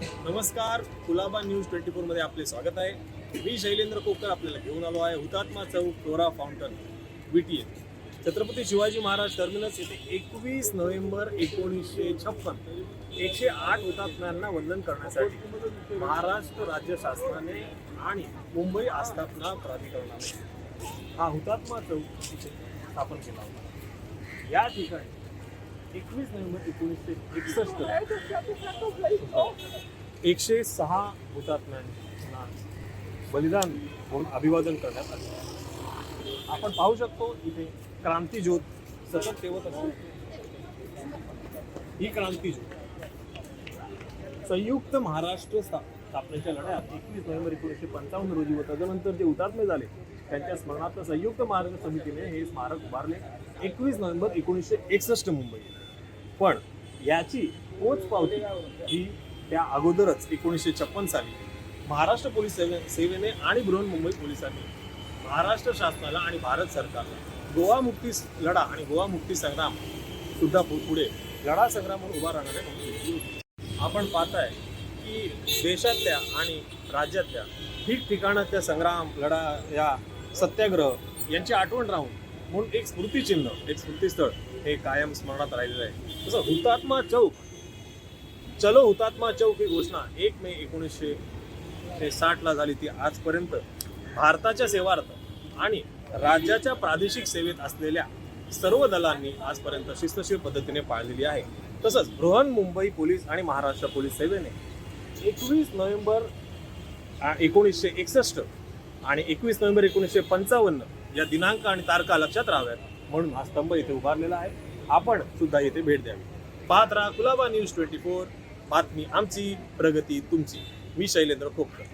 नमस्कार Colaba news twenty फोरमध्ये आपले स्वागत आहे. मी शैलेंद्र कोकर आपल्याला घेऊन आलो आहे. Hutatma Chowk Flora Fountain BTA Chhatrapati Shivaji Maharaj terminus येथे एकवीस नोव्हेंबर एकोणीसशे छप्पन एकशे आठ हुतात्म्यांना वंदन करण्यासाठी महाराष्ट्र राज्य शासनाने आणि मुंबई आस्थापना प्राधिकरणाने हा हुतात्मा चौक स्थापन केला होता. या ठिकाणी एकवीस नोव्हेंबर एकोणीसशे एकसष्ट. एकशे सहा हुतात्म्यांना बलिदान म्हणून अभिवादन करण्यात आले. आपण पाहू शकतो इथे क्रांती ज्योत सतत ठेवत असते. ही क्रांती ज्योत. संयुक्त महाराष्ट्र स्थापनेच्या लढ्यात एकवीस नोव्हेंबर एकोणीसशे पंचावन्न रोजी व तदनंतर जे हुतात्मे झाले त्यांच्या स्मरणार्थ संयुक्त महाराष्ट्र समितीने हे स्मारक उभारले. एकवीस नोव्हेंबर एकोणीसशे एकसष्ट मुंबई पण याची पोचपावती ही त्या अगोदरच एकोणीसशे छप्पन साली महाराष्ट्र पोलीस सेवे सेवेने आणि बृहन्मुंबई पोलिसांनी महाराष्ट्र शासनाला आणि भारत सरकारला गोवा मुक्ती लढा आणि गोवा मुक्ती संग्राम सुद्धा पु- पुढे लढा संग्राम म्हणून उभा राहणारे आपण पाहताय की देशातल्या आणि राज्यातल्या ठिकठिकाणातल्या संग्राम लढा या सत्याग्रह यांची आठवण राहून म्हणून एक स्मृतिचिन्ह एक स्मृतिस्थळ हे कायम स्मरणात राहिलेलं आहे. तसं हुतात्मा चौक चलो हुतात्मा चौक ही घोषणा एक मे एकोणीसशे ते साठला झाली ती आजपर्यंत भारताच्या सेवार्थ आणि राज्याच्या प्रादेशिक सेवेत असलेल्या सर्व दलांनी आजपर्यंत शिस्तशीर पद्धतीने पाळलेली आहे. तसंच बृहन मुंबई पोलीस आणि महाराष्ट्र पोलीस सेवेने एकवीस नोव्हेंबर एकोणीसशे एकसष्ट आणि एकवीस नोव्हेंबर एकोणीसशे पंचावन्न या दिनांक आणि तारखा लक्षात राहाव्यात म्हणून हा स्तंभ इथे उभारलेला आहे. आपण सुद्धा इथे भेट द्यावी. पाहत राहा कुलाबा न्यूज ट्वेंटी फोर. बातमी आमची प्रगती तुमची. मी शैलेंद्र खोपकर.